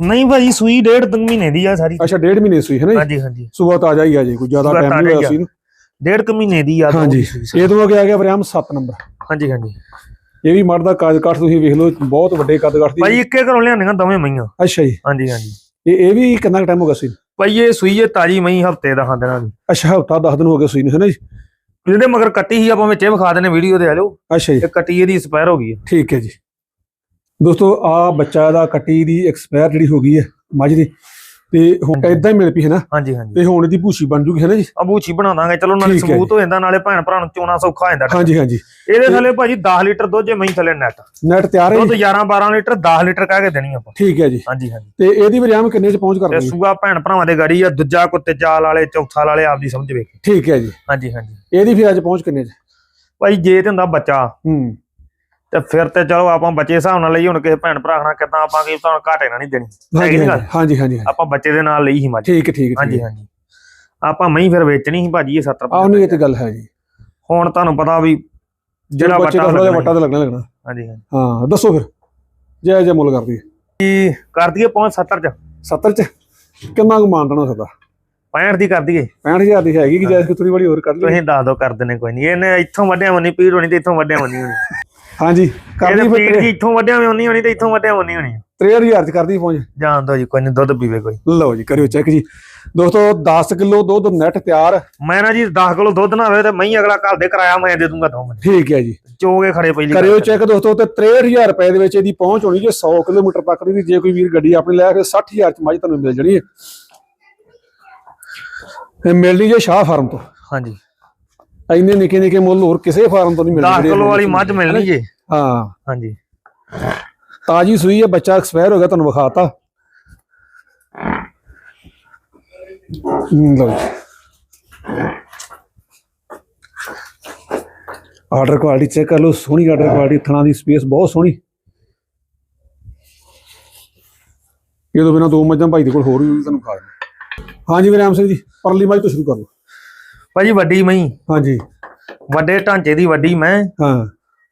ਨਹੀਂ ਭਾਜੀ ਸੂਈ ਡੇਢ ਤਿੰਨ ਮਹੀਨੇ ਦੀ ਆ ਸਾਰੀ। ਅੱਛਾ ਡੇਢ ਮਹੀਨੇ ਸੂਈ ਹੈ ਨਾ ਹਾਂਜੀ ਹਾਂਜੀ। ਸੂਆ ਤਾਜ਼ਾ ਹੀ ਆ ਜੀ ਕੋਈ ਜ਼ਿਆਦਾ ਟਾਈਮ ਨਹੀਂ ਹੋਇਆ ਹੀ ਸੀ। ਡੇਢ ਕੁ ਮਹੀਨੇ ਦੀ ਆ ਦੋ ਹਾਂਜੀ। ਦੀ ਇਹ ਤੋਂ ਅੱਗੇ ਆ ਗਿਆ ਬਰਿਆਮ 7 ਨੰਬਰ। ਹਾਂਜੀ ਹਾਂਜੀ। ਇਹ ਵੀ ਮੜ ਦਾ ਕਾਜ ਕਾਠ ਤੁਸੀਂ ਵੇਖ ਲਓ ਬਹੁਤ ਵੱਡੇ ਕੱਦ ਕਾਠ ਦੀ। ਭਾਈ ਇੱਕੇ ਘਰੋਂ ਲਿਆਂਦੀਆਂ ਦੋਵੇਂ ਮਈਆਂ ਅੱਛਾ ਜੀ। ਹਾਂਜੀ ਹਾਂਜੀ। ਇਹ ਇਹ ਵੀ ਕਿੰਨਾ ਟਾਈਮ ਹੋ ਗਿਆ ਸੀ ਭਾਈ ਇਹ ਸੂਈ ਹੈ ਤਾਜੀ ਮਈ ਹਫ਼ਤੇ ਦਾ ਖਾਂਦਣਾ ਦੀ। ਅੱਛਾ ਹਫਤਾ 10 ਦਿਨ ਹੋ ਗਏ ਸੂਈ ਨੂੰ ਹੈ ਨਾ ਜੀ? ਜਿਹਦੇ ਮਗਰ ਕੱਟੀ ਸੀ ਆਪਾਂ ਵਿੱਚ ਇਹ ਵਿਖਾ ਦਿੰਨੇ ਵੀਡੀਓ ਤੇ ਆ ਜਾਓ। ਅੱਛਾ ਜੀ। ਇਹ ਕੱਟੀ ਇਹਦੀ ਐਕਸਪਾਇਰ ਹੋ ਗਈ ਹੈ। ਠੀਕ ਹੈ ਜੀ। ਦੋਸਤੋ ਆ ਬੱਚਾ ਦਾ ਕੱਟੀ ਦੀ ਐਕਸਪਾਇਰ ਜਿਹੜੀ ਹੋ ਗਈ ਹੈ ਮੱਝ ਦੀ। ਤੇ ਹੁਣ ਇਦਾਂ ਹੀ ਮਿਲ ਪਈ ਹੈ ਨਾ? ਹਾਂਜੀ ਹਾਂਜੀ। ਤੇ ਹੁਣ ਇਹਦੀ ਭੂਸੀ ਬਣ ਜੂਗੀ ਹੈ ਨਾ ਜੀ? ਅਬੂਚੀ ਬਣਾ ਦਾਂਗੇ। ਚਲੋ ਨਾਲੇ ਸਬੂਤ ਹੋ ਜਾਂਦਾ ਨਾਲੇ ਭੈਣ ਭਰਾ ਨੂੰ ਚੋਣਾ ਸੌਖਾ ਹੋ ਜਾਂਦਾ। ਹਾਂਜੀ ਹਾਂਜੀ। ਇਹਦੇ ਥੱਲੇ ਭਾਜੀ 10 ਲੀਟਰ ਦੁੱਧ ਜੇ ਮਈ ਥੱਲੇ ਨੈਟ ਨੈਟ ਤਿਆਰ ਹੈ ਦੁੱਧ ਜੀ? 11 12 ਲੀਟਰ 10 ਲੀਟਰ ਕਹਿ ਕੇ ਦੇਣੀ ਆਪਾਂ। ਠੀਕ ਹੈ ਜੀ। ਹਾਂਜੀ ਹਾਂਜੀ। ਤੇ ਇਹਦੀ ਬਰਿਆਮ ਕਿੰਨੇ ਚ ਪਹੁੰਚ ਕਰ ਤੇ ਸੂਆ ਭੈਣ ਭਰਾਵਾਂ ਦੇ ਗਾੜੀ ਆ ਦੂਜਾ ਕੁੱਤੇ ਚਾਲ ਵਾਲੇ ਚੌਥਾ ਵਾਲੇ ਆਪਦੀ ਸਮਝ ਵੇਖ। ਠੀਕ ਹੈ ਜੀ। ਹਾਂਜੀ ਹਾਂਜੀ। ਇਹਦੀ ਫਿਰ ਅੱਜ ਪਹੁੰਚ ਕਿੰਨੇ ਚ? ਭਾਈ ਜੇ ਤੇ ਹੁੰਦਾ ਬੱਚਾ। ਹੂੰ। ਤੇ ਫਿਰ ਤੇ ਚਲੋ ਆਪਾਂ ਬੱਚੇ ਹਿਸਾਬ ਨਾਲ ਲਈ ਹੁਣ ਕਿਸੇ ਭੈਣ ਭਰਾ ਨਾਲ ਕਿਦਾਂ ਆਪਾਂ ਕੀ ਤੁਹਾਨੂੰ ਘਾਟੇ ਨਾਲ ਨਹੀਂ ਦੇਣੀ। ਹਾਂਜੀ ਨਹੀਂ ਗੱਲ? ਹਾਂਜੀ ਆਪਾਂ ਬੱਚੇ ਦੇ ਨਾਲ ਲਈ ਹੀ ਮੱਝ। ਠੀਕ ਠੀਕ ਹਾਂਜੀ ਹਾਂਜੀ। ਆਪਾਂ ਮਹੀਂ ਫਿਰ ਵੇਚਣੀ ਸੀ ਭਾਜੀ ਇਹ 70 ਆਹ ਨਹੀਂ ਇਹ ਤੇ ਗੱਲ ਹੈ ਜੀ। ਹੁਣ ਤੁਹਾਨੂੰ ਪਤਾ ਵੀ ਜਿਹੜਾ ਬੱਚੇ ਦਾ ਵੱਟਾ ਤਾਂ ਲੱਗਣਾ ਲੱਗਣਾ। ਹਾਂਜੀ ਹਾਂਜੀ। ਹਾਂ ਦੱਸੋ ਫਿਰ। ਜੈ ਜੈ ਮੁੱਲ ਕਰਦੀ ਕੀ ਕਰ ਦਈਏ ਪਹੁੰਚ 70 ਚ? 70 ਚ? ਕਿੰਨਾ ਕੁ ਮਾਨਦਣਾ ਸਦਾ? 65 ਦੀ ਕਰ ਦਈਏ। 65000 ਦੀ ਹੈਗੀ ਕਿ ਜੈ ਕਿ ਥੋੜੀ ਬੜੀ ਹੋਰ ਕਰ ਲਈ ਤੁਸੀਂ ਦੱਸ ਦੋ ਕਰ ਦਿੰਨੇ ਕੋਈ ਨਹੀਂ। ਇਹਨੇ ਇੱਥੋਂ ਵੱਡਿਆਂ ਵੰਨੀ ਪੀੜ ਹੋਣੀ ਤੇ ਇੱਥੋਂ ਵੱਡਿਆਂ ਵੰਨੀ ਹੋਣੀ। ਹਾਂਜੀ ਕਰ ਇਹਦੇ ਲਈ ਪੀੜ ਫਿਰ ਜੀ ਇੱਥੋਂ ਵੱਡਿਆਂ ਵੰਨੀ ਹੋਣੀ ਤੇ ਇੱਥੋਂ ਵੱਡਿਆਂ ਵੰਨੀ ਹੋਣੀ। 63000 ਚ ਕਰਦੀ ਪਹੁੰਚ। ਜਾਣ ਦੋ ਜੀ ਕੋਈ ਨਹੀਂ ਦੁੱਧ ਪੀਵੇ ਕੋਈ। ਲਓ ਜੀ ਕਰਿਓ ਚੈੱਕ ਜੀ। ਦੋਸਤੋ 10 ਕਿਲੋ ਦੁੱਧ ਨੈਟ ਤਿਆਰ। ਮੈਂ ਨਾ ਜੀ 10 ਕਿਲੋ ਦੁੱਧ ਨਾ ਹੋਵੇ ਤੇ ਮੈਂ ਅਗਲਾ ਘਰ ਦੇ ਕਿਰਾਇਆ ਮੈਂ ਦੇ ਦੂੰਗਾ ਦੋ ਮਹੀਨੇ ਠੀਕ ਹੈ ਜੀ। ਚੋਗੇ ਖੜੇ ਪਹਿਲੀ ਕਰਿਓ ਚੈੱਕ ਦੋਸਤੋ ਤੇ 63000 ਰੁਪਏ ਦੇ ਵਿੱਚ ਇਹਦੀ ਪਹੁੰਚ ਹੋਣੀ ਜੇ 100 ਕਿਲੋਮੀਟਰ ਤੱਕ ਦੀ ਜੇ ਕੋਈ ਵੀਰ ਗੱਡੀ ਆਪਣੀ ਲੈ ਕੇ 60000 ਚ ਮੱਝ ਤੁਹਾਨੂੰ ਮਿਲ ਜਣੀ ਹੈ। ਇਹ ਮਿਲਣੀ ਜੇ ਸ਼ਾਹ ਫਾਰਮ ਤੋਂ। ਹਾਂਜੀ। ਇੰਨੇ ਨਿੱਕੇ ਨਿੱਕੇ ਮੁੱਲ ਹੋਰ ਕਿਸੇ ਫਾਰਮ ਤੋਂ ਨਹੀਂ ਮਿਲਦੇ 10 ਜਿਹੜੇ ਕਿਲੋ ਵਾਲੀ ਮੱਝ ਮਿਲਣੀ ਜੇ। ਹਾਂ। ਹਾਂਜੀ। ਤਾਜੀ ਸੂਈ ਹੈ ਬੱਚਾ ਐਕਸਪਾਇਰ ਹੋ ਗਿਆ ਤੁਹਾਨੂੰ ਵਿਖਾਤਾ। ਲਓ ਆਰਡਰ ਕੁਆਲਿਟੀ ਚੈੱਕ ਕਰ ਲਓ ਸੋਹਣੀ ਆਰਡਰ ਕੁਆਲਿਟੀ ਥਣਾ ਦੀ ਸਪੇਸ ਬਹੁਤ ਸੋਹਣੀ। ਇਹ ਤੋਂ ਬਿਨਾ ਦੋ ਮੱਝਾਂ ਭਾਈ ਦੇ ਕੋਲ ਹੋਰ ਵੀ ਤੁਹਾਨੂੰ ਖਾ ਹਾਂਜੀ ਵੀਰ ਸਿੰਘ ਜੀ ਪਰਲੀ ਮੱਝ ਤੋਂ ਸ਼ੁਰੂ ਕਰ ਲਓ। ਭਾਜੀ ਵੱਡੀ ਮਹੀਂ। ਹਾਂਜੀ। ਵੱਡੇ ਢਾਂਚੇ ਦੀ ਵੱਡੀ ਮੈਂ। ਹਾਂ।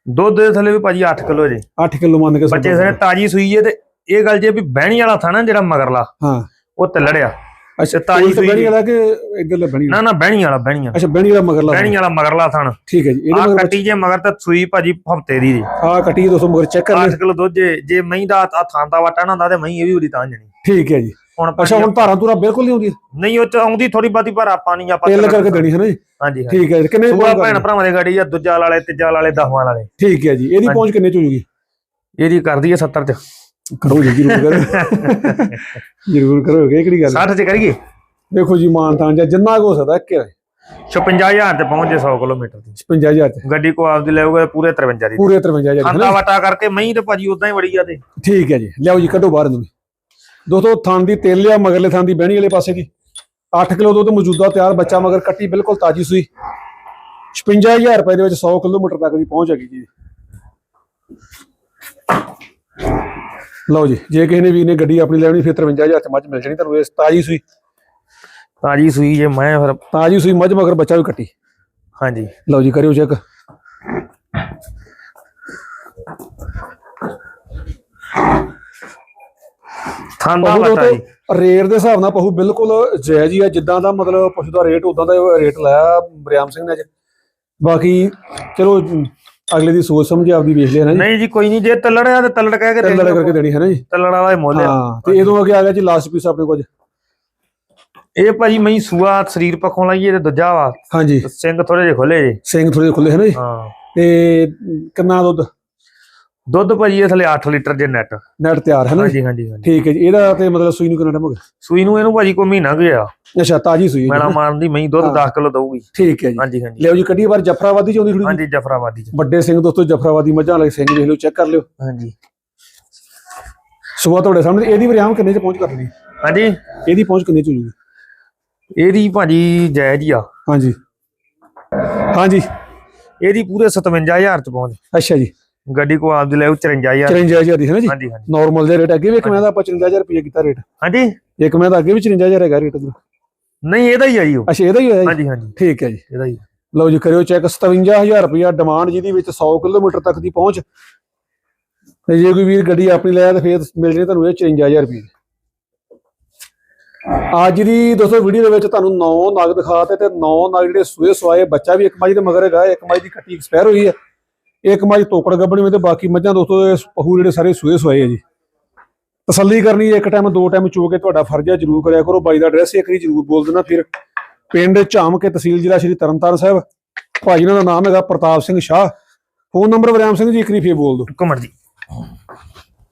ਦੁੱਧ ਦੇ ਥੱਲੇ ਵੀ ਭਾਜੀ 8 ਕਿਲੋ ਜੇ। 8 ਕਿਲੋ ਮੰਨ ਕੇ ਬੱਚੇ ਸਾਰੇ ਤਾਜੀ ਸੂਈ ਜੇ ਤੇ ਇਹ ਗੱਲ ਜੇ ਵੀ ਬਹਿਣੀ ਵਾਲਾ ਥਾ ਨਾ ਜਿਹੜਾ ਮਗਰਲਾ ਹਾਂ। ਉਹ ਤੇ ਲੜਿਆ ਅੱਛਾ ਤਾਜੀ ਸੂਈ ਬਣੀ ਵਾਲਾ ਕਿ ਇੱਧਰ ਬਣੀ ਨਾ ਨਾ ਬਹਿਣੀ ਵਾਲਾ ਬਹਿਣੀ ਵਾਲਾ। ਅੱਛਾ ਬਣੀ ਵਾਲਾ ਮਗਰਲਾ ਬਹਿਣੀ ਵਾਲਾ ਮਗਰਲਾ ਥਣ ਠੀਕ ਹੈ ਜੀ ਇਹਦੇ ਮਗਰ ਕੱਟੀ ਜੇ ਮਗਰ ਤਾਂ ਸੂਈ ਭਾਜੀ ਹਫ਼ਤੇ ਦੀ ਜੀ। ਆ ਕੱਟੀ ਦੋਸਤੋ ਮਗਰ ਚੈੱਕ ਕਰ 8 ਲੈ ਕਿਲੋ ਦੁੱਧ ਜੇ ਜੇ ਮਹੀਂ ਦਾ ਆ ਥਾਂ ਦਾ ਵਾਟਾ ਨਾ ਹੁੰਦਾ ਤੇ ਮਹੀਂ ਇਹ ਵੀ ਉਰੀ ਤਾਂ ਜਣੀ। ਠੀਕ ਹੈ ਜੀ। ਹੁਣ ਅੱਛਾ ਹੁਣ ਧਾਰਾਂ ਧੂਰਾ ਬਿਲਕੁਲ ਨਹੀਂ ਆਉਂਦੀ? ਨਹੀਂ ਉਹ ਚ ਆਉਂਦੀ ਥੋੜੀ ਬਾਤੀ ਪਰ ਆਪਾਂ ਨਹੀਂ ਆਪਾਂ ਤੇਲ ਕਰਕੇ ਦੇਣੀ ਹੈ ਨਾ ਜੀ? ਹਾਂਜੀ ਠੀਕ ਹੈ ਜੀ। ਕਿੰਨੇ ਦੀ ਸੂਆ ਭੈਣ? ਭਰਾਵਾਂ ਦੀ ਗਾੜੀ ਆ ਦੂਜਾ ਵਾਲੇ ਤੀਜਾ ਵਾਲੇ ਦਸਵਾਂ ਵਾਲੇ ਠੀਕ ਹੈ ਜੀ ਇਹਦੀ ਪਹੁੰਚ ਕਿੰਨੇ ਚ ਹੋ ਜੂਗੀ ਇਹਦੀ ਕਰਦੀ ਹੈ 70 ਚ। ਕਰੋ ਜੀ ਜਰੂਰ ਕਰੋ। ਜਰੂਰ ਕਰੋ ਇਹ ਕਿਹੜੀ ਗੱਲ 60 ਚ ਕਰੀਏ? ਦੇਖੋ ਜੀ ਮਾਨਤਾਨ ਜਾਂ ਜਿੰਨਾ ਕੁ ਹੋ ਸਕਦਾ ਕਿ 56000 ਤੇ ਪਹੁੰਚ ਜੇ 100 ਕਿਲੋਮੀਟਰ ਦੀ। 55000 ਚ ਗੱਡੀ ਕੋ ਆਪਦੀ ਲੈਊਗਾ ਪੂਰੇ 53 ਦੀ। ਪੂਰੇ 53000 ਹੈ ਖਾਂਦਾ ਨਾ ਵਟਾ ਕਰਕੇ ਮਹੀਂ ਤੇ ਭਾਜੀ ਉਦਾਂ ਹੀ ਵੜੀ ਆ ਤੇ। ਠੀਕ ਹੈ ਜੀ ਲਿਆਓ ਜੀ ਕੱਢੋ ਬਾਹਰ ਨੂੰ ਦੋਸਤੋ ਥਾਂ ਦੀ ਤੇਲ ਲਿਆ ਮਗਰਲੇ ਥਾਂ ਦੀ ਬਹਿਣੀ ਵਾਲੇ ਪਾਸੇ ਦੀ 8 ਕਿਲੋ ਦੁੱਧ ਮੌਜੂਦਾ ਤਿਆਰ ਬੱਚਾ ਮਗਰ ਕੱਟੀ ਬਿਲਕੁਲ ਤਾਜੀ ਸੂਈ। 56000 ਰੁਪਏ ਦੇ ਵਿੱਚ 100 ਕਿਲੋਮੀਟਰ ਤੱਕ ਦੀ ਪਹੁੰਚ ਹੈਗੀ ਜੀ। ਲਓ ਜੀ ਜੇ ਕਿਸੇ ਨੇ ਵੀ ਨੇ ਗੱਡੀ ਆਪਣੀ ਲੈਣੀ ਫਿਰ 53000 ਚ ਮੱਝ ਮਿਲ ਜਾਣੀ ਤੁਹਾਨੂੰ ਇਹ ਤਾਜੀ ਸੂਈ। ਤਾਜੀ ਸੂਈ ਜੇ ਮੈਂ ਫਿਰ ਤਾਜੀ ਸੂਈ ਮੱਝ ਮਗਰ ਬੱਚਾ ਵੀ ਕੱਟੀ। ਹਾਂਜੀ। ਲਓ ਜੀ ਕਰਿਓ ਚੈੱਕ। ਖਾਂਦਾ ਪਸ਼ੂ ਵਟਾ ਜੀ। ਰੇਟ ਦੇ ਹਿਸਾਬ ਨਾਲ ਪਸ਼ੂ ਬਿਲਕੁਲ ਜਾਇਜ਼ ਹੀ ਆ ਜਿੱਦਾਂ ਦਾ ਮਤਲਬ ਪਸ਼ੂ ਦਾ ਰੇਟ ਉਦਾਂ ਦਾ ਰੇਟ ਲਾਇਆ ਬਰਿਆਮ ਸਿੰਘ ਨੇ ਅੱਜ। ਬਾਕੀ ਚਲੋ ਅਗਲੇ ਦੀ ਸੋਚ ਸਮਝ ਆਪਦੀ ਵੇਖ ਲਿਆ ਨਾ ਜੀ। ਨਹੀਂ ਜੀ ਕੋਈ ਨਹੀਂ ਜੇ ਤੱਲੜਿਆ ਤੇ ਤੱਲੜ ਕਹਿ ਕੇ ਦੇ ਤਿੰਨ ਲੜਾ ਕਰਕੇ ਦੇਣੀ ਹੈ ਨਾ ਜੀ। ਤੱਲੜ ਵਾਲਾ ਹੀ ਮੁੱਲ ਆ। ਹਾਂ ਤੇ ਇਹਦੋਂ ਅੱਗੇ ਆ ਗਿਆ ਜੀ ਲਾਸਟ ਪੀਸ ਆਪਣੇ ਕੋਲ ਇਹ ਭਾਜੀ ਮਹੀਂ ਸੂਆ ਸਰੀਰ ਪੱਖੋਂ ਲਾਈਏ ਤੇ ਦੂਜਾ ਵਾ। ਹਾਂਜੀ। ਸਿੰਘ ਥੋੜੇ ਜਿਹੇ ਖੁੱਲੇ ਜੇ। ਸਿੰਘ ਥੋੜੇ ਖੁੱਲੇ ਹੈ ਨਾ ਜੀ। ਹਾਂ। ਤੇ ਕਿੰਨਾ ਦੁੱਧ? ਦੁੱਧ ਭਾਜੀ ਇਹ ਥਲੇ 8 ਲੀਟਰ ਜੇ ਨੈਟ ਨੈਟ ਤਿਆਰ ਹੈ ਨਾ ਜੀ? ਹਾਂਜੀ ਹਾਂਜੀ ਹਾਂਜੀ। ਠੀਕ ਹੈ ਜੀ ਇਹਦਾ ਤੇ ਮਤਲਬ ਸੂਈ ਨੂੰ ਕਿੰਨਾ ਟਾਈਮ ਹੋ ਗਿਆ? ਸੂਈ ਨੂੰ ਇਹਨੂੰ ਭਾਜੀ ਕੋਈ ਮਹੀਨਾ ਗਿਆ ਅੱਛਾ ਤਾਜੀ ਸੂਈ ਹੈ ਮੈਲਾ ਜੀ ਮਾਰਨ ਦੀ ਮਹੀਂ ਦੁੱਧ ਹਾਂ। 10 ਕਿਲੋ ਦਊਗੀ। ਠੀਕ ਹੈ ਜੀ। ਹਾਂਜੀ ਹਾਂਜੀ। ਲਿਓ ਜੀ ਕੱਢੀ ਵਾਰ ਜਫਰਾਬਾਦੀ ਚ ਆਉਂਦੀ ਥੋੜੀ ਹਾਂਜੀ ਜਫਰਾਬਾਦੀ ਚ। ਵੱਡੇ ਸਿੰਘ ਦੋਸਤੋ ਜਫਰਾਬਾਦੀ ਮੱਝਾਂ ਵਾਲੇ ਸਿੰਘ ਵੇਖ ਲਿਓ ਚੈੱਕ ਕਰ ਲਿਓ। ਹਾਂਜੀ। ਸੁਬਾ ਤੁਹਾਡੇ ਸਾਹਮਣੇ ਇਹਦੀ ਵਰਿਆਮ ਕਿੰਨੇ ਚ ਪਹੁੰਚ ਕਰਨੀ? ਹਾਂਜੀ। ਇਹਦੀ ਪਹੁੰਚ ਕਿੰਨੇ ਚ ਹੋ ਜੂਗੀ ਇਹਦੀ ਭਾਜੀ ਜਾਇਜ਼ ਹੀ ਆ। ਹਾਂਜੀ। ਹਾਂਜੀ। ਇਹਦੀ ਪੂਰੇ 57000 ਚ ਪਹੁੰਚ। ਅੱਛਾ ਜੀ। ਗੱਡੀ ਕੋ ਆਪਦੀ ਲੈ 54000 54000 ਦੀ। ਹੈ ਨਾ ਜੀ? ਹਾਂਜੀ ਹਾਂਜੀ। ਨਾਰਮਲ ਦੇ ਰੇਟ ਅੱਗੇ ਵੀ ਇੱਕ ਮੈਂ ਦਾ ਆਪਾਂ 54000 ਰੁਪਏ ਕੀਤਾ ਰੇਟ ਹਾਂਜੀ? ਇੱਕ ਮੈਂ ਦਾ ਅੱਗੇ ਵੀ 54000 ਹੈਗਾ ਰੇਟ ਅੱਛਾ ਨਹੀਂ ਇਹਦਾ ਹੀ ਆ ਜੀ ਉਹ। ਇਹਦਾ ਹੀ ਹੋਇਆ ਹਾਂਜੀ ਹਾਂਜੀ। ਠੀਕ ਹੈ ਜੀ। ਇਹਦਾ ਹੀ। ਲਓ ਜੀ ਕਰਿਓ ਚੈੱਕ 57000 ਰੁਪਇਆ ਡਿਮਾਂਡ ਜਿਹਦੀ ਵਿੱਚ 100 ਕਿਲੋਮੀਟਰ ਤੱਕ ਦੀ ਪਹੁੰਚ। ਤੇ ਜੇ ਕੋਈ ਵੀਰ ਗੱਡੀ ਆਪਣੀ ਲਿਆ ਤਾਂ ਫੇਰ ਮਿਲ ਜੇ ਤੁਹਾਨੂੰ ਇਹ 54000 ਰੁਪਏ। ਅੱਜ ਦੀ ਦੋਸਤੋ ਵੀਡੀਓ ਦੇ ਵਿੱਚ ਤੁਹਾਨੂੰ 9 ਨਗ ਦਿਖਾਤੇ ਤੇ 9 ਨਗ ਜਿਹੜੇ ਸੂਏ ਸਵਾਏ ਬੱਚਾ ਵੀ ਇੱਕ ਮੱਝ ਦੇ ਮਗਰ ਹੈਗਾ ਇੱਕ ਮੱਝ ਦੀ ਕੱਟੀ ਐਕਸਪਾਇਰ ਹੋਈ ਹੈ। ਇੱਕ ਮੱਝ ਤੋਕੜ ਗੱਬਣੀ ਵਿੱਚ ਤੇ ਬਾਕੀ ਮੱਝਾਂ ਦੋਸਤੋ, ਇਹ ਪਹੂ ਜਿਹੜੇ ਸਾਰੇ ਸੂਏ ਸਵਾਏ ਆ ਜੀ। ਤਸੱਲੀ ਕਰਨੀ ਇੱਕ ਟਾਈਮ ਦੋ ਟਾਈਮ ਚੋ ਕੇ ਤੁਹਾਡਾ ਫਰਜ਼ ਹੈ, ਜਰੂਰ ਕਰਿਆ ਕਰੋ। ਬਾਈ ਦਾ ਐਡਰੈਸ ਇੱਕ ਵਾਰੀ ਜਰੂਰ ਬੋਲ ਦੇਣਾ। ਫਿਰ ਪਿੰਡ ਝਾਮ ਕੇ ਤਹਿਸੀਲ ਜ਼ਿਲ੍ਹਾ ਸ਼੍ਰੀ ਤਰਨਤਾਰਨ ਸਾਹਿਬ। ਭਾਈ ਇਹਨਾਂ ਦਾ ਨਾਮ ਹੈਗਾ ਪ੍ਰਤਾਪ ਸਿੰਘ ਸ਼ਾਹ। ਫੋਨ ਨੰਬਰ ਵਰਿਆਮ ਸਿੰਘ ਜੀ, ਇੱਕ ਵਾਰੀ ਫੇਰ ਬੋਲ ਦਿਓ। ਇੱਕ ਜੀ।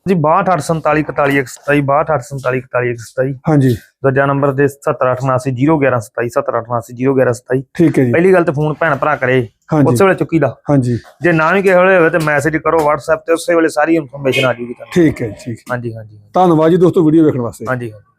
ਜੀ 6247414127 6247414127 ਹਾਂਜੀ। ਦੂਜਾ ਨੰਬਰ ਤੇ 7878011127 7878011127 ਠੀਕ ਹੈ ਜੀ। ਪਹਿਲੀ ਗੱਲ ਤੇ ਫੋਨ ਭੈਣ ਭਰਾ ਕਰੇ ਉਸੇ ਵੇਲੇ ਚੁੱਕੀ ਦਾ। ਹਾਂਜੀ। ਜੇ ਨਾ ਵੀ ਕਿਸੇ ਵੇਲੇ ਹੋਵੇ ਤੇ ਮੈਸੇਜ ਕਰੋ WhatsApp ਤੇ ਉਸੇ ਵੇਲੇ ਸਾਰੀ ਇਨਫੋਰਮੇਸ਼ਨ ਆ ਜੂਗੀ ਤੁਹਾਨੂੰ। ਠੀਕ ਹੈ ਠੀਕ। ਹਾਂਜੀ ਹਾਂਜੀ ਧੰਨਵਾਦ ਜੀ ਦੋਸਤੋ ਵੀਡੀਓ ਵੇਖਣ ਵਾਸਤੇ। ਹਾਂਜੀ ਹਾਂਜੀ।